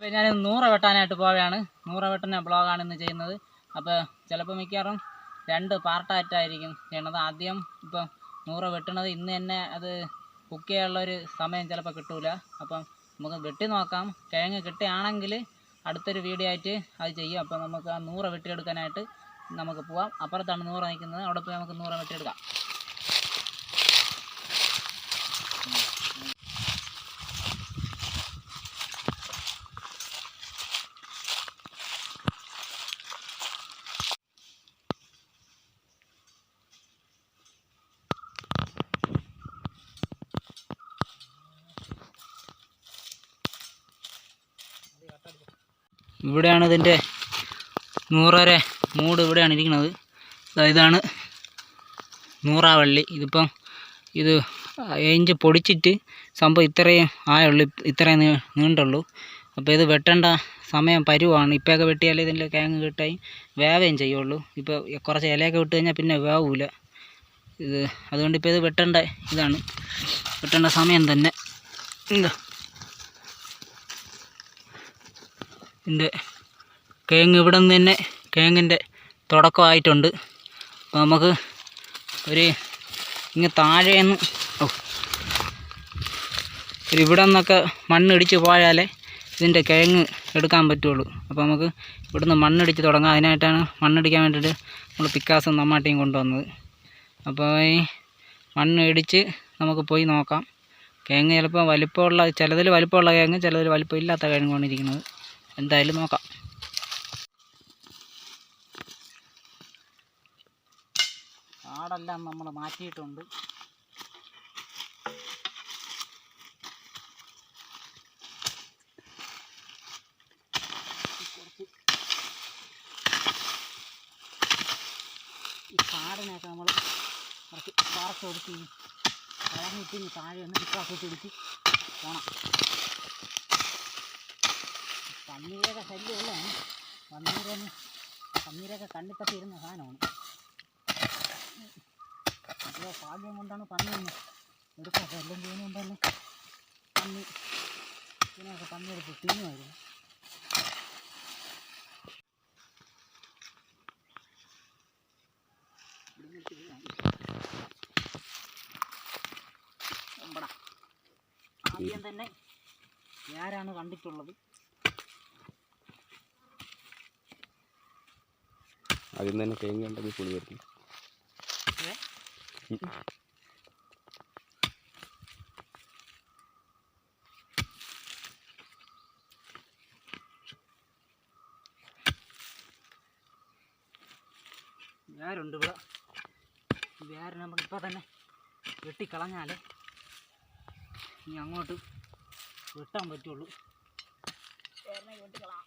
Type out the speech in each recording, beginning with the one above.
അപ്പോൾ ഞാൻ നൂറ് വെട്ടാനായിട്ട് പോവുകയാണ്. നൂറ് വെട്ടുന്ന ബ്ലോഗാണ് ഇന്ന് ചെയ്യുന്നത്. അപ്പോൾ ചിലപ്പോൾ മിക്കവാറും രണ്ട് പാർട്ടായിട്ടായിരിക്കും ചെയ്യണത്. ആദ്യം ഇപ്പം നൂറ് വെട്ടണത് ഇന്ന് തന്നെ അത് കുക്ക് ചെയ്യാനുള്ളൊരു സമയം ചിലപ്പോൾ കിട്ടൂല. അപ്പം നമുക്ക് വെട്ടി നോക്കാം. കിഴങ്ങ് കിട്ടുകയാണെങ്കിൽ അടുത്തൊരു വീഡിയോ ആയിട്ട് അത് ചെയ്യും. അപ്പം നമുക്ക് ആ നൂറ് വെട്ടിയെടുക്കാനായിട്ട് നമുക്ക് പോവാം. അപ്പുറത്താണ് നൂറ് നിൽക്കുന്നത്. അവിടെ പോയി നമുക്ക് നൂറ് വെട്ടിയെടുക്കാം ഇവിടെയാണ് ഇതിന്റെ നൂറര മൂട് ഇവിടെയാണ് ഇരിക്കുന്നത്. ഇതാണ് ഇതാണ് നൂറാവള്ളി. ഇതിപ്പം ഇത് എഞ്ചി പൊടിച്ചിട്ട് സംഭവം ഇത്രയും ആയുള്ളൂ ഇത്രയും നീണ്ടുള്ളൂ. അപ്പോൾ ഇത് വെട്ടേണ്ട സമയം പരുവാണ്. ഇപ്പോഴൊക്കെ വെട്ടിയാലേ ഇതിന്റെ കിഴങ്ങ് കിട്ടായി വേവയും ചെയ്യുള്ളൂ. ഇപ്പോൾ കുറച്ച് ഇലയൊക്കെ വിട്ട് കഴിഞ്ഞാൽ പിന്നെ വേവില്ല ഇത് അതുകൊണ്ട് ഇപ്പോൾ ഇത് വെട്ടേണ്ട ഇതാണ്. വെട്ടേണ്ട സമയം തന്നെ. എന്താ ഇതിന്റെ കിഴങ്ങ് ഇവിടെ നിന്ന് തന്നെ കിഴങ്ങിന്റെ തുടക്കമായിട്ടുണ്ട്. അപ്പോൾ നമുക്ക് ഒരു ഇങ്ങ് താഴേന്ന് ഓ ഇവിടെ നിന്നൊക്കെ മണ്ണിടിച്ച് പോയാലേ ഇതിന്റെ കിഴങ്ങ് എടുക്കാൻ പറ്റുള്ളൂ. അപ്പോൾ നമുക്ക് ഇവിടുന്ന് മണ്ണിടിച്ച് തുടങ്ങാം. അതിനായിട്ടാണ് മണ്ണിടിക്കാൻ വേണ്ടിയിട്ട് നമ്മൾ പിക്കാസും നമ്മാട്ടിയും കൊണ്ടുവന്നത്. അപ്പോൾ ഈ മണ്ണ് ഇടിച്ച് നമുക്ക് പോയി നോക്കാം. കിഴങ്ങ് ചിലപ്പോൾ വലിപ്പമുള്ള ചിലതിൽ വലിപ്പമുള്ള കിഴങ്ങ് ചിലതിൽ വലിപ്പം ഇല്ലാത്ത കിഴങ്ങാണ് ഇരിക്കുന്നത് എന്തായാലും നോക്കാം. കാടെല്ലാം നമ്മൾ മാറ്റിയിട്ടുണ്ട്. ഈ കാടിനെയൊക്കെ നമ്മൾ കുറച്ച് പാർച്ച് കളഞ്ഞിട്ട് താഴെ ഒന്ന് വിശ്വാസത്തിൽ ഇടിച്ച് പോകണം പന്നീരൊക്കെ ശല്യമല്ലേ പന്നീരൊന്ന് പന്നീരൊക്കെ കണ്ണിപ്പറ്റി ഇരുന്ന സാധനമാണ്. അപ്പോൾ ഭാഗ്യം കൊണ്ടാണ് പന്നി ഒന്ന് എടുക്കാൻ ശല്യം ചെയ്യുന്നതുകൊണ്ട് തന്നെ പന്നി ഇതിനൊക്കെ പന്നിയെടുത്ത് തിന്നുമായിരുന്നു. ആദ്യം തന്നെ ആരാണ് കണ്ടിട്ടുള്ളത്? ആദ്യം തന്നെ തേങ്ങ ഉണ്ടെങ്കിൽ പുളി വരുന്നു? വേരുണ്ട് ഇവിടെ. നമുക്ക് നമുക്കിപ്പോൾ തന്നെ വെട്ടിക്കളഞ്ഞാൽ ഇനി അങ്ങോട്ട് വെട്ടാൻ പറ്റുള്ളൂ. വേറെ വെട്ടിക്കളാം.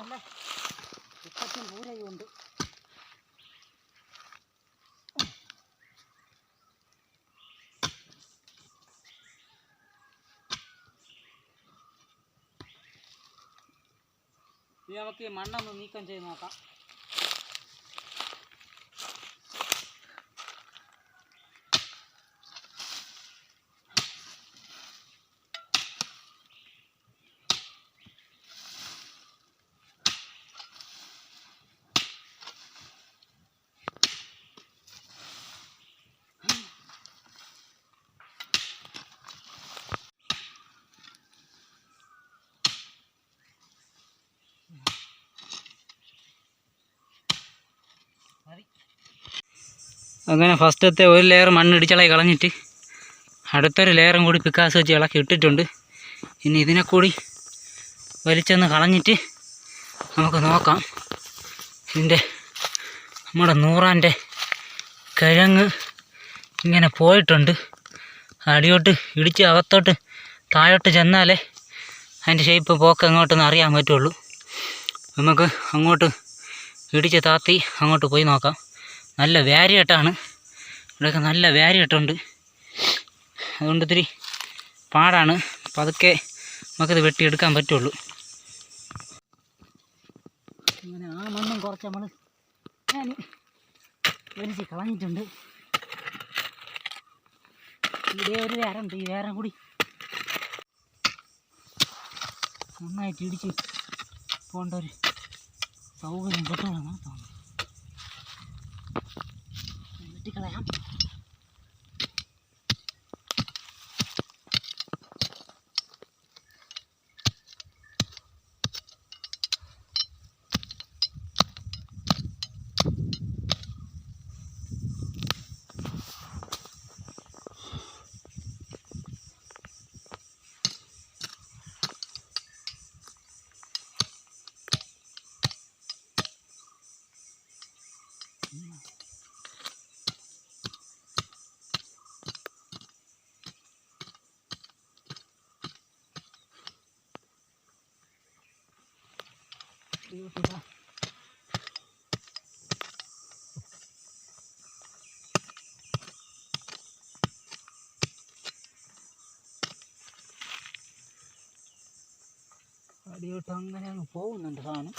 നല്ല ഇപ്പത്തും പൂരയുണ്ട് ഇനി നമുക്ക് ഈ മണ്ണൊന്ന് നീക്കം ചെയ്ത് നോക്കാം. അങ്ങനെ ഫസ്റ്റത്തെ ഒരു ലെയർ മണ്ണിടിച്ചളായി കളഞ്ഞിട്ട് അടുത്തൊരു ലെയറും കൂടി പിക്കാസ് വെച്ച് ഇളക്കി ഇട്ടിട്ടുണ്ട്. ഇനി ഇതിനെ കൂടി വലിച്ചെന്ന് കളഞ്ഞിട്ട് നമുക്ക് നോക്കാം. ഇതിന്റെ നമ്മുടെ നൂറാന്റെ കിഴങ്ങ് ഇങ്ങനെ പോയിട്ടുണ്ട്. അടിയോട്ട് ഇടിച്ച് അകത്തോട്ട് താഴോട്ട് ചെന്നാലേ അതിന്റെ ഷേപ്പ് പോക്ക് എങ്ങോട്ടെന്ന് അറിയാൻ പറ്റുള്ളൂ. നമുക്ക് അങ്ങോട്ട് ഇടിച്ച് താത്തി അങ്ങോട്ട് പോയി നോക്കാം. നല്ല വേരിയട്ടാണ് ഇവിടെയൊക്കെ നല്ല വേരിയട്ടുണ്ട് അതുകൊണ്ട് ഇത്തിരി പാടാണ്. പതുക്കെ നമുക്കത് വെട്ടിയെടുക്കാൻ പറ്റുള്ളൂ. അങ്ങനെ ആ മണ്ണും കുറച്ച് നമ്മൾ ഞാൻ വലിച്ച് കളഞ്ഞിട്ടുണ്ട്. ഇതേ ഒരു വേറുണ്ട് ഈ വേരം കൂടി നന്നായിട്ട് ഇടിച്ച് പോകേണ്ട ഒരു സൗകര്യം കിട്ടണമെന്നാണ് തോന്നുന്നത്. ഇങ്ങോട്ടിതാ. അടിയോട്ട് അങ്ങ് പോകുന്നുണ്ട് സാധനം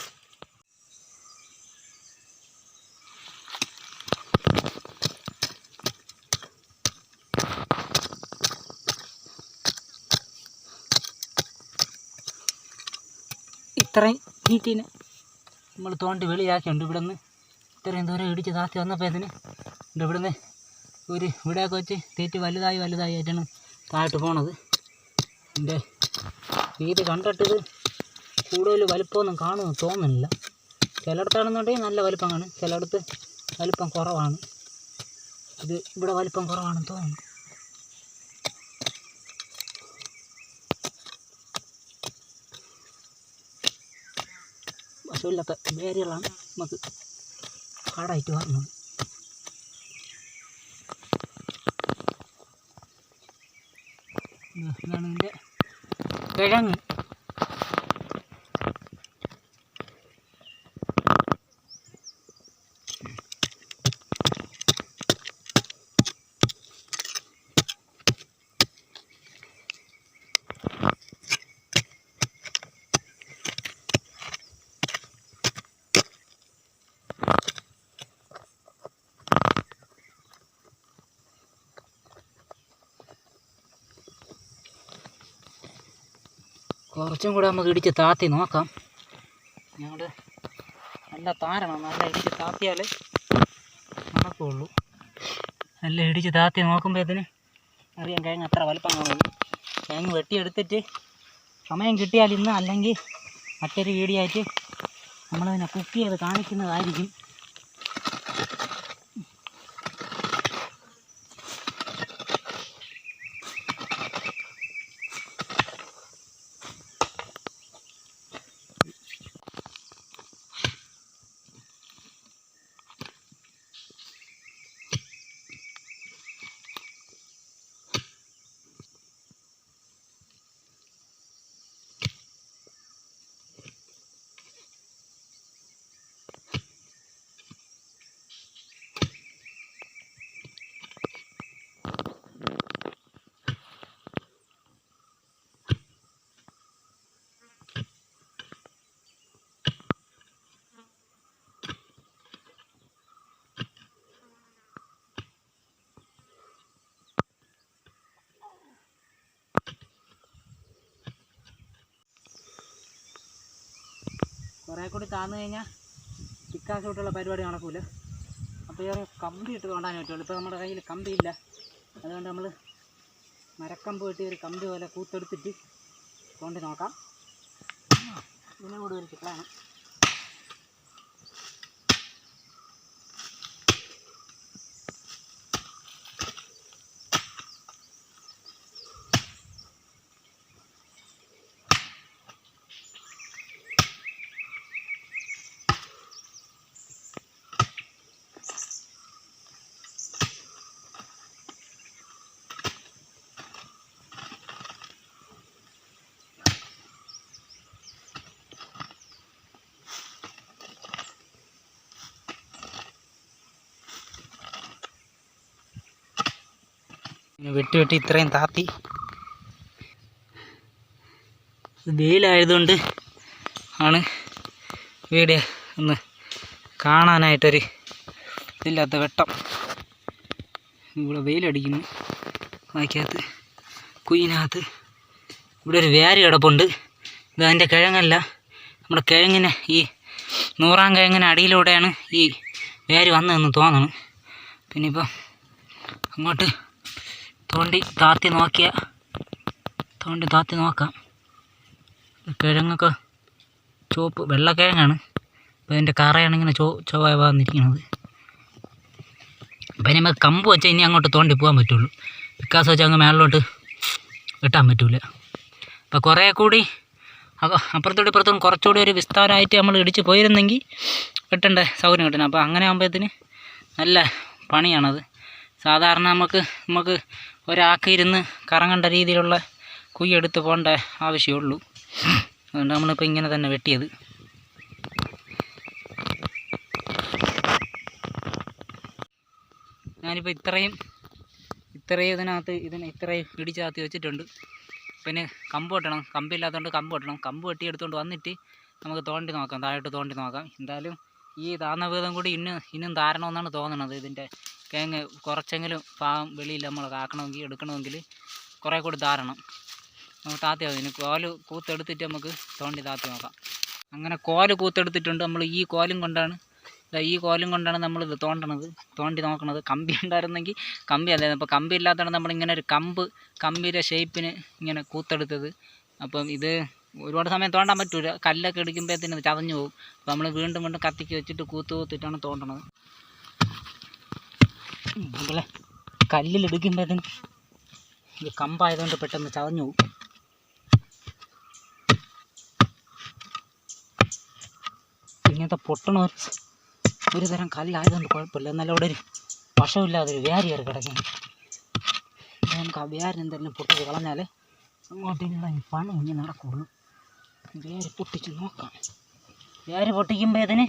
ഇത്രയും തീറ്റീനെ നമ്മൾ തോണ്ടി വെളിയാക്കിയുണ്ട് ഇവിടെ നിന്ന് ഇത്രയും ദൂരം ഇടിച്ച് താത്തി വന്നപ്പോൾ ഇതിന് ഇവിടെ ഇവിടുന്ന് ഒരു ഇവിടെയൊക്കെ വെച്ച് തീറ്റ് വലുതായി വലുതായി ആയിട്ടാണ് താഴോട്ട് പോണത്. എന്റെ ഇത് കണ്ടിട്ടത് കൂടുതൽ വലിപ്പമൊന്നും കാണുമെന്ന് തോന്നുന്നില്ല. ചിലയിടത്താണെന്നുണ്ടെങ്കിൽ നല്ല വലിപ്പം കാണും ചിലയിടത്ത് വലിപ്പം കുറവാണ്. ഇത് ഇവിടെ വലിപ്പം കുറവാണെന്ന് തോന്നുന്നു. പശുവില്ലാത്ത വേരുകളാണ് നമുക്ക് കാടായിട്ട് വരുന്നത് ഇതാ, ഇതാണ് ഇതിന്റെ കിഴങ്ങ് കുറച്ചും കൂടെ നമുക്ക് ഇടിച്ച് താത്തി നോക്കാം. ഞങ്ങളുടെ നല്ല താരണം നല്ല ഇടിച്ച് താത്തിയാൽ നടക്കുള്ളൂ. നല്ല ഇടിച്ച് താത്തി നോക്കുമ്പോഴത്തേന് അറിയാം കിഴങ്ങ് അത്ര വലുപ്പം കാണുള്ളൂ കിഴങ്ങ് വെട്ടിയെടുത്തിട്ട് സമയം കിട്ടിയാൽ ഇന്ന് അല്ലെങ്കിൽ മറ്റൊരു വീഡിയോ ആയിട്ട് നമ്മളതിനെ കുക്ക് ചെയ്ത് കാണിക്കുന്നതായിരിക്കും. കുറേ കൂടി താന്നു കഴിഞ്ഞാൽ പിക്കാസ് തൊട്ടുള്ള പരിപാടി നടക്കൂല. അപ്പോൾ ഈ കമ്പി ഇട്ട് കൊണ്ടാൻ പറ്റുള്ളൂ. ഇപ്പോൾ നമ്മുടെ കയ്യിൽ കമ്പിയില്ല. അതുകൊണ്ട് നമ്മൾ മരക്കമ്പ് വെട്ടി ഒരു കമ്പി പോലെ കൂത്തെടുത്തിട്ട് കൊണ്ട് നോക്കാം ഇതിനെ കൂടി ഒരു ചിക്കളാണ് വെട്ടി വെട്ടി ഇത്രയും താത്തി. വെയിലായതുകൊണ്ട് ആണ് വീട് ഒന്ന് കാണാനായിട്ടൊരു ഇതില്ലാത്ത വെട്ടം. ഇവിടെ വെയിലടിക്കുന്നു. വായിക്കകത്ത് കുയിനകത്ത് ഇവിടെ ഒരു വേര് കിടപ്പുണ്ട്. ഇത് അതിന്റെ കിഴങ്ങല്ല. നമ്മുടെ കിഴങ്ങിന് ഈ നൂറാം കിഴങ്ങിന് അടിയിലൂടെയാണ് ഈ വേര് വന്നതെന്ന് തോന്നണം. പിന്നെ ഇപ്പം അങ്ങോട്ട് തോണ്ടി താത്തി നോക്കിയ തോണ്ടി താത്തി നോക്കാം. കിഴങ്ങൊക്കെ ചുവപ്പ് വെള്ളക്കിഴങ്ങാണ്. അപ്പോൾ അതിന്റെ കറയാണ് ഇങ്ങനെ ചോ ചൊവ്വായ വന്നിരിക്കുന്നത്. അപ്പം ഇനി കമ്പ് വെച്ചാൽ ഇനി അങ്ങോട്ട് തോണ്ടി പോകാൻ പറ്റുള്ളൂ. വിക്കാസ് വെച്ചാൽ അങ്ങ് മേളിലോട്ട് വെട്ടാൻ പറ്റൂല. അപ്പോൾ കുറേ കൂടി അപ്പുറത്തോട്ട് ഇപ്പുറത്തും കുറച്ചുകൂടി ഒരു വിസ്താരമായിട്ട് നമ്മൾ ഇടിച്ച് പോയിരുന്നെങ്കിൽ കിട്ടേണ്ട സൗകര്യം കിട്ടണം. അപ്പോൾ അങ്ങനെ ആകുമ്പോഴത്തേന് നല്ല പണിയാണത്. സാധാരണ നമുക്ക് നമുക്ക് ഒരാൾക്ക് ഇരുന്ന് കറങ്ങേണ്ട രീതിയിലുള്ള കുയ്യെടുത്ത് പോകേണ്ട ആവശ്യമുള്ളൂ. അതുകൊണ്ട് നമ്മളിപ്പോൾ ഇങ്ങനെ തന്നെ വെട്ടിയത്. ഞാനിപ്പോൾ ഇത്രയും ഇത്രയും ഇതിനകത്ത് ഇതിന് ഇത്രയും ഇടിച്ചകത്ത് വെച്ചിട്ടുണ്ട്. പിന്നെ കമ്പ് വെട്ടണം. കമ്പില്ലാത്തതുകൊണ്ട് കമ്പ് വെട്ടണം. കമ്പ് വെട്ടി എടുത്തുകൊണ്ട് വന്നിട്ട് നമുക്ക് തോണ്ടി നോക്കാം. താഴോട്ട് തോണ്ടി നോക്കാം. എന്തായാലും ഈ താന്ന വീതം കൂടി ഇന്നും ഇന്നും താരണമെന്നാണ് തോന്നുന്നത് ഇതിന്റെ കിഴങ്ങ് കുറച്ചെങ്കിലും പാവം വെളിയിൽ നമ്മൾ കാക്കണമെങ്കിൽ എടുക്കണമെങ്കിൽ കുറേ കൂടി താരണം നമുക്ക് താത്തി മതി ഇനി കോൽ കൂത്തെടുത്തിട്ട് നമുക്ക് തോണ്ടി താത്തി നോക്കാം. അങ്ങനെ കോൽ കൂത്തെടുത്തിട്ടുണ്ട്. നമ്മൾ ഈ കോലും കൊണ്ടാണ് ഈ കോലും കൊണ്ടാണ് നമ്മളിത് തോണ്ടണത്. തോണ്ടി നോക്കണത്. കമ്പി ഉണ്ടായിരുന്നെങ്കിൽ കമ്പി അല്ലായിരുന്നു. അപ്പോൾ കമ്പി ഇല്ലാത്തതാണ് നമ്മളിങ്ങനെ ഒരു കമ്പ് കമ്പിയുടെ ഷേപ്പിന് ഇങ്ങനെ കൂത്തെടുത്തത്. അപ്പം ഇത് ഒരുപാട് സമയം തോണ്ടാൻ പറ്റൂല. കല്ലൊക്കെ എടുക്കുമ്പോഴത്തേന് ചതഞ്ഞു പോകും. അപ്പോൾ നമ്മൾ വീണ്ടും വീണ്ടും കത്തിക്ക് വെച്ചിട്ട് കൂത്ത് കൂത്തിട്ടാണ് തോണ്ടണത്. ഉം, കല്ലിൽ കല്ലിലെടുക്കുമ്പോഴത്തേന് ഇത് കമ്പായതുകൊണ്ട് പെട്ടെന്ന് ചതഞ്ഞു പോകും. ഇങ്ങനത്തെ പൊട്ടണ ഒരു തരം കല്ലായതുകൊണ്ട് കുഴപ്പമില്ല. എന്നാലും അവിടെ ഒരു വശമില്ലാതെ ഒരു വ്യാരി കയറി കിടക്കുന്നു നമുക്ക് ആ വ്യാരി എന്തെങ്കിലും പൊട്ടിച്ച് കളഞ്ഞാൽ അങ്ങോട്ടും പണം ഇങ്ങനെ നടക്കുള്ളൂ. വ്യാരി പൊട്ടിച്ച് നോക്കാം. വ്യാരി പൊട്ടിക്കുമ്പോൾ ഇതിന്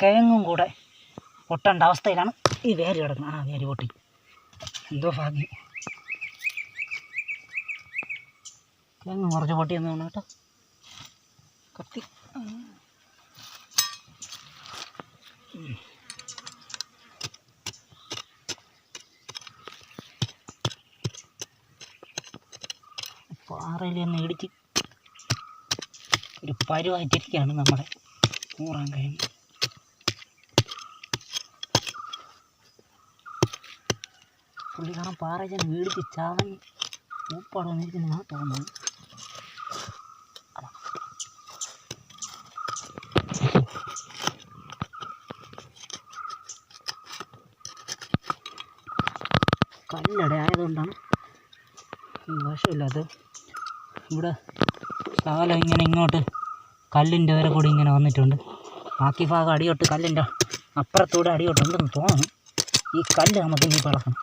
കിഴങ്ങും കൂടെ പൊട്ടേണ്ട അവസ്ഥയിലാണ്. ഈ വേര് കിടക്കണം ആ വേര് പൊട്ടി. എന്തോ ഭാഗ്യം. കിഴങ്ങ് കുറച്ച് പൊട്ടിയെന്ന് തോന്നുന്നു കേട്ടോ. കത്തി. പാറയിൽ ഒന്ന് ഇടിച്ച് ഒരു പരുവായിട്ടിരിക്കുകയാണ് നമ്മുടെ കൂറാൻ കഴിഞ്ഞ് പുള്ളി കാരണം മേടിച്ച് ചാവഞ്ഞ് മൂപ്പാട് വന്നിരിക്കുന്നതാണ് തോന്നുന്നത്. കല്ലട ആയതുകൊണ്ടാണ് ഈ വശമില്ലാത്തത്. ഇവിടെ കാലം ഇങ്ങനെ ഇങ്ങോട്ട് കല്ലിന്റെ വരെ കൂടി ഇങ്ങനെ വന്നിട്ടുണ്ട്. ബാക്കി ഭാഗം അടിയോട്ട് കല്ലിന്റെ അപ്പുറത്തൂടെ അടിയോട്ടുണ്ടെന്ന് തോന്നുന്നു. ഈ കല്ല് നമുക്ക് ഇനി പിളക്കണം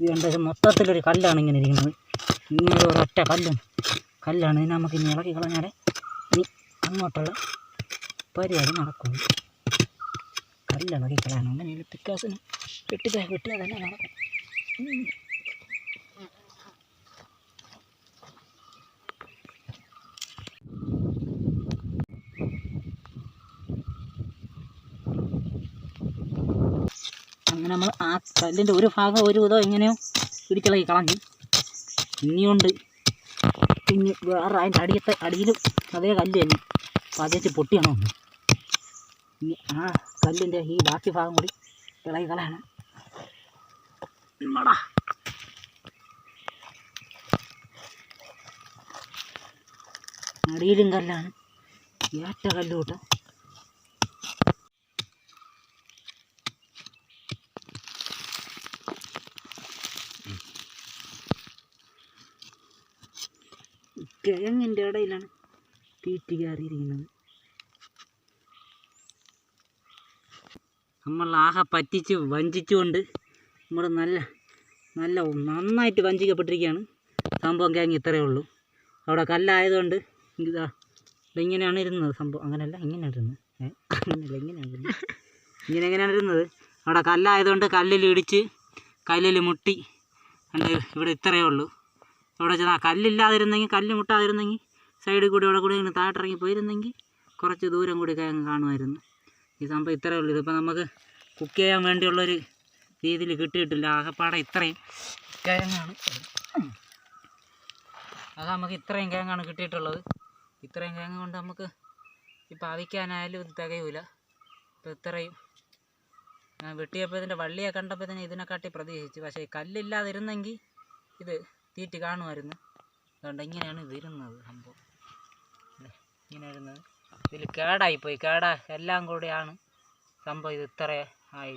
ഇത് ഇത് മൊത്തത്തിലൊരു കല്ലാണ് ഇങ്ങനെ ഇരിക്കുന്നത്. ഇങ്ങനെ ഒരൊറ്റ കല്ലും. കല്ലാണ്. ഇതിനെ നമുക്ക് ഇനി ഇളക്കി കളഞ്ഞാലേ ഇനി അങ്ങോട്ടുള്ള പരിപാടി നടക്കും കല്ലിളക്കി കളയണം അങ്ങനെ പിക്കാസിന് തന്നെ നടക്കും. അങ്ങനെ നമ്മൾ ആ കല്ലിന്റെ ഒരു ഭാഗം ഒരു വിധം എങ്ങനെയോ പിടിച്ചിളകി കളഞ്ഞു. ഇനിയുണ്ട്. ഇനി വേറെ അതിന്റെ അടിയത്തെ അടിയിലും അതേ കല്ല് തന്നെ. അപ്പോൾ അതേച്ച് പൊട്ടിയാണോ ഇനി ആ കല്ലിന്റെ ഈ ബാക്കി ഭാഗം കൂടി ഇളകി കളയണം. ഇമ്മടാ. അടിയിലും കല്ലാണ്. ഏറ്റ കല്ല് കിഴങ്ങിന്റെ ഇടയിലാണ് തീറ്റി കയറിയിരിക്കുന്നത്. നമ്മൾ ആകെ പറ്റിച്ച് വഞ്ചിച്ചുകൊണ്ട് നമ്മൾ നല്ല നല്ല നന്നായിട്ട് വഞ്ചിക്കപ്പെട്ടിരിക്കുകയാണ്. സംഭവം കിഴങ്ങ് ഇത്രയേ ഉള്ളൂ. അവിടെ കല്ലായതുകൊണ്ട് ഇതാ ഇങ്ങനെയാണ് ഇരുന്നത് സംഭവം? അങ്ങനെയല്ല ഇങ്ങനെയാണ് ഇരുന്നത്. അങ്ങനെയല്ല ഇങ്ങനെയാണ് ഇങ്ങനെ എങ്ങനെയാണ് ഇരുന്നത്? അവിടെ കല്ലായതുകൊണ്ട് കല്ലിൽ ഇടിച്ച് കല്ലിൽ മുട്ടി. ഇവിടെ ഇത്രയേ ഉള്ളൂ. ഇവിടെ ചെന്നാൽ കല്ലില്ലാതിരുന്നെങ്കിൽ കല്ല് മുട്ടാതിരുന്നെങ്കിൽ സൈഡിൽ കൂടി ഇവിടെ കൂടി ഇങ്ങനെ താഴത്തിറങ്ങി പോയിരുന്നെങ്കിൽ കുറച്ച് ദൂരം കൂടി കാണുമായിരുന്നു. ഈ സംഭവം ഇത്രയേ ഉള്ളൂ. ഇതിപ്പോൾ നമുക്ക് കുക്ക് ചെയ്യാൻ വേണ്ടിയുള്ളൊരു രീതിയിൽ കിട്ടിയിട്ടില്ല. ആകെപ്പാടെ ഇത്രയും കിഴങ്ങാണ്. അത് നമുക്ക് ഇത്രയും കിഴങ്ങാണ് കിട്ടിയിട്ടുള്ളത്. ഇത്രയും കിഴങ്ങ് കൊണ്ട് നമുക്ക് ഇപ്പം അവിക്കാനായാലും ഇത് തികയൂല. ഇപ്പം ഇത്രയും ഞാൻ വെട്ടിയപ്പോൾ ഇതിന്റെ വള്ളിയെ കണ്ടപ്പോൾ തന്നെ ഇതിനെക്കാട്ടി പ്രതീക്ഷിച്ചു. പക്ഷേ കല്ലില്ലാതിരുന്നെങ്കിൽ ഇത് തീറ്റി കാണുമായിരുന്നു. അതുകൊണ്ട് ഇങ്ങനെയാണ് വരുന്നത് സംഭവം. ഇങ്ങനെ ഇരുന്നത് ഇതിൽ കേടായിപ്പോയി. കേടാ. എല്ലാം കൂടിയാണ് സംഭവം. ഇത് ഇത്ര ആയി.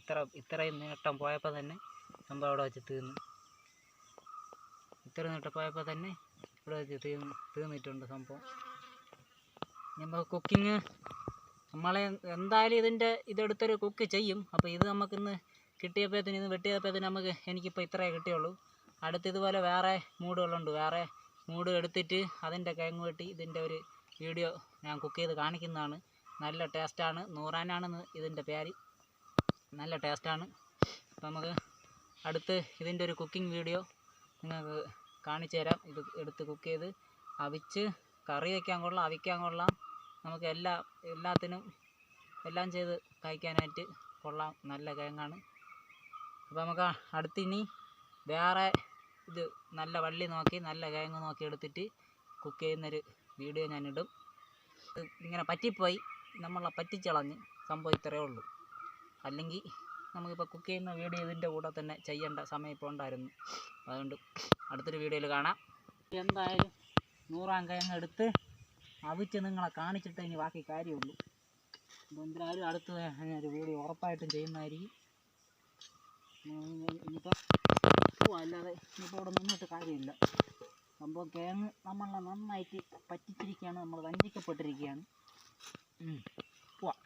ഇത്ര ഇത്രയും നീട്ടം പോയപ്പോൾ തന്നെ സംഭവം അവിടെ വെച്ച് തീർന്നു. ഇത്ര നേട്ടം പോയപ്പോൾ തന്നെ ഇവിടെ വെച്ച് തീർന്നു. തീർന്നിട്ടുണ്ട് സംഭവം. നമ്മൾ കുക്കിങ് നമ്മളെ എന്തായാലും ഇതിന്റെ ഇതെടുത്തൊരു കുക്ക് ചെയ്യും. അപ്പോൾ ഇത് നമുക്കിന്ന് കിട്ടിയപ്പോഴത്തേന് ഇത് വെട്ടിയപ്പോഴത്തേന് നമുക്ക് എനിക്കിപ്പോൾ ഇത്രയേ കിട്ടിയുള്ളൂ. അടുത്ത് ഇതുപോലെ വേറെ മൂടുകളുണ്ട്. വേറെ മൂട് എടുത്തിട്ട് അതിന്റെ കിഴങ്ങ് വെട്ടി ഇതിന്റെ ഒരു വീഡിയോ ഞാൻ കുക്ക് ചെയ്ത് കാണിക്കുന്നതാണ്. നല്ല ടേസ്റ്റാണ്. നൂറാനാണ് ഇതിന്റെ പേര്. നല്ല ടേസ്റ്റാണ്. അപ്പം നമുക്ക് അടുത്ത് ഇതിന്റെ ഒരു കുക്കിംഗ് വീഡിയോ നിങ്ങൾക്ക് കാണിച്ചു തരാം. ഇത് എടുത്ത് കുക്ക് ചെയ്ത് അവിച്ച് കറി വയ്ക്കാൻ കൊള്ളാം അവിക്കാൻ കൊള്ളാം. നമുക്ക് എല്ലാ എല്ലാത്തിനും എല്ലാം ചെയ്ത് കഴിക്കാനായിട്ട് കൊള്ളാം. നല്ല കിഴങ്ങാണ്. അപ്പോൾ നമുക്ക് അടുത്ത് ഇനി വേറെ ഇത് നല്ല വള്ളി നോക്കി നല്ല കിഴങ്ങ് നോക്കി എടുത്തിട്ട് കുക്ക് ചെയ്യുന്നൊരു വീഡിയോ ഞാനിടും. ഇങ്ങനെ പറ്റിപ്പോയി. നമ്മളെ പറ്റിച്ചളഞ്ഞ് സംഭവം ഇത്രയേ ഉള്ളൂ. അല്ലെങ്കിൽ നമുക്കിപ്പോൾ കുക്ക് ചെയ്യുന്ന വീഡിയോ ഇതിന്റെ കൂടെ തന്നെ ചെയ്യേണ്ട സമയം ഇപ്പോൾ ഉണ്ടായിരുന്നു. അതുകൊണ്ട് അടുത്തൊരു വീഡിയോയിൽ കാണാം. എന്തായാലും നൂറാം കിഴങ്ങ് എടുത്ത് അവിച്ച് നിങ്ങളെ കാണിച്ചിട്ട് ഇനി ബാക്കി കാര്യമുള്ളൂ. അപ്പോൾ എന്തായാലും അടുത്ത് ഒരു വീഡിയോ ഉറപ്പായിട്ടും ചെയ്യുന്നതായിരിക്കും. ഇനിയിപ്പോൾ പോവാം അല്ലാതെ ഇനിയിപ്പോൾ ഇവിടെ നിന്നിട്ട് കാര്യമില്ല. സംഭവം കിഴങ്ങ് നമ്മളെ നന്നായിട്ട് പറ്റിച്ചിരിക്കുകയാണ്. നമ്മൾ വഞ്ചിക്കപ്പെട്ടിരിക്കുകയാണ്. പോവാം.